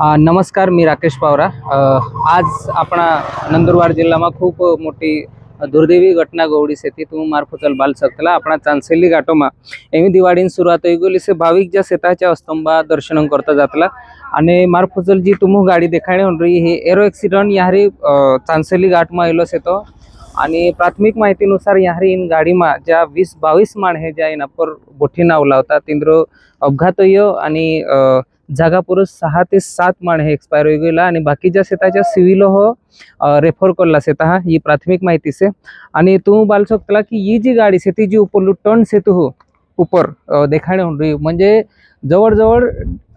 नमस्कार मी राकेश पावरा. आज आपणा नंदुरबार જિલ્લામાં खूप मोठी दुर्दैवी घटना घडली शेती. तुम्ही मार्फत बाल सकला आपणा चांसेली घाटोमा. एमी दिवाळीन सुरुवात होई गेली. से भाविक ज्या शेताच्या अस्तंभा दर्शन करता जातला. आणि मार्फतल जी तुम्ही गाडी देखाणे होऊन रही हे एरो ॲक्सिडंट याहरी चांसेली घाटमा आयलो सेतो आणि प्राथमिक माहितीनुसार याहरी इन गाडीमा ज्या वीस बावीस माण हे ज्या इनापर बोठी नाव होता तिंद्रो अपघात हो आणि जागा पुरुष सहा ते सात माणहे एक्सपायर होई गेला आणि बाकीच्या शेताच्या सिव्हिल हो रेफर करला शेता हा ही प्राथमिक माहिती से आणि तू बाल शकतला की ही जी गाडी से ती जी उपरलू टन सेतू हो उपर देखाणे होऊन रही. म्हणजे जवळजवळ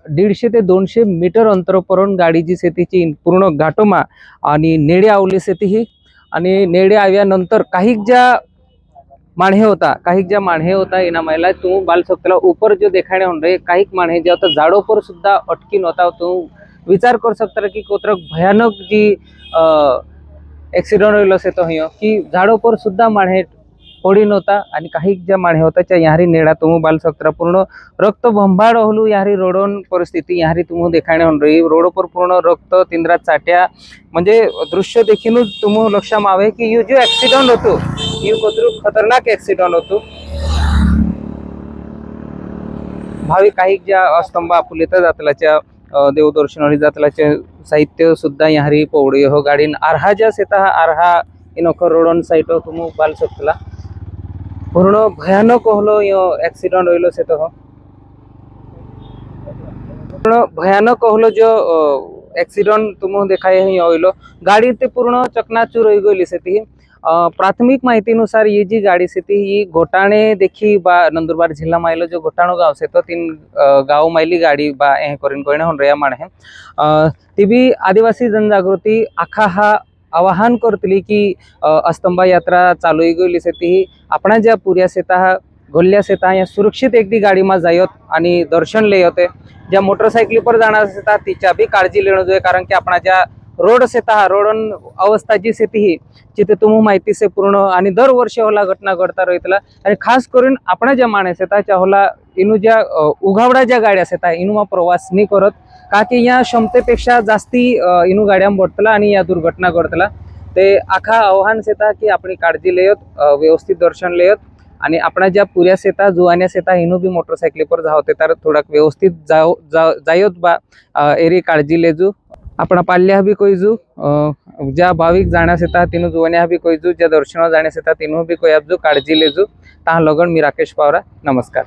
दीडशे ते दोनशे मीटर अंतरपर्यंत गाडी जी शेतीची पूर्ण घाटोमा आणि नेडे आवली शेती ही. आणि नेडे आव्यानंतर काही ज्या माढे होता काही ज्या माणहे होता इना महिला तू बाल सकला ऊपर जो देखाणे होऊन रहे काही माढे जे होता झाडो पर सुद्धा अटकीन होता. तू विचार कर सकता की कोत्र भयानक जी एक्सिडेंट होईल असे तो हियो हो, की झाडो पर सुद्धा माणहे पडीन नव्हता आणि काही ज्या माणे होता त्या यारी नेडा तुमू बाल सकता पूर्ण रक्त भंबाड होलू यारी रोडोन परिस्थिती यारी तुम्ही देखाणे होऊन रही. रोड पर पूर्ण रक्त तिंद्रात चाट्या. म्हणजे दृश्य देखील तुम्ही लक्षात आवे की यू जो ॲक्सिडंट होतो यू कोतरू खतरनाक ॲक्सिडंट होतो. भावी काही ज्या स्तंभ आपुलेता जातलाच्या देवदर्शन देवदर्शनावळी जातलाचे साहित्य सुद्धा यारी पवडी हो गाडीन. आर्हा ज्या सेता आरहा आर्हा इनोखो रोडन साईट तुमू बाल सकला पूर्ण भयानक होलो यो ॲक्सिडंट होइलो सेतो हो। पूर्ण भयानक होलो जो एक्सीडेंट तुम देखाय ही गाडी ते पूर्ण चकनाचूर होई गेली से अ, प्राथमिक माहितीनुसार ही जी गाडी सेती ही घोटाणे देखी बा नंदुरबार जिल्हा मायलो जो घोटाणो गाव से तो तीन गाव मायली गाडी बा ए करीन कोयने होन रेया माणे ती बी आदिवासी जनजागृती आखा हा आवाहन करतली की अस्तंभा यात्रा चालू ही गेली से ती आपणा ज्या पुऱ्या सेता गोल्ल्या सेता या सुरक्षित एकदी गाडीमा जायत आणि दर्शन ले होते ज्या मोटरसायकली पर जाणार असता तिच्या बी काळजी लेणं जोय कारण की आपणा ज्या रोड सेता हा रोड अवस्था जी ही जिथे तुम्ही माहिती से पूर्ण आणि दरवर्षी होला घटना घडता रोहितला. आणि खास करून आपणा ज्या माणस येतात त्या होला इनू ज्या उघावडा ज्या गाड्या येतात इनुमा प्रवास नाही करत का की या क्षमतेपेक्षा जास्ती इनू गाड्या बढतला आणि या दुर्घटना घडतला. ते आखा आव्हान सेता की आपली काळजी लेयत व्यवस्थित दर्शन लेयत आणि आपणा ज्या पुऱ्या सेता जुवान्या सेता हिनू बी मोटरसायकलीपर जावते तर थोडा व्यवस्थित जाव जा- जायत बा एरी काळजी लेजू. आपण पाल्ल्या बी कोयजू अ, ज्या भाविक जाण्यास येतात तिनू जुवण्या बी कोयजू ज्या दर्शनाला जाण्यास येतात तिनू बी कोयाबजू काळजी लेजू ता लगन मी राकेश पावरा नमस्कार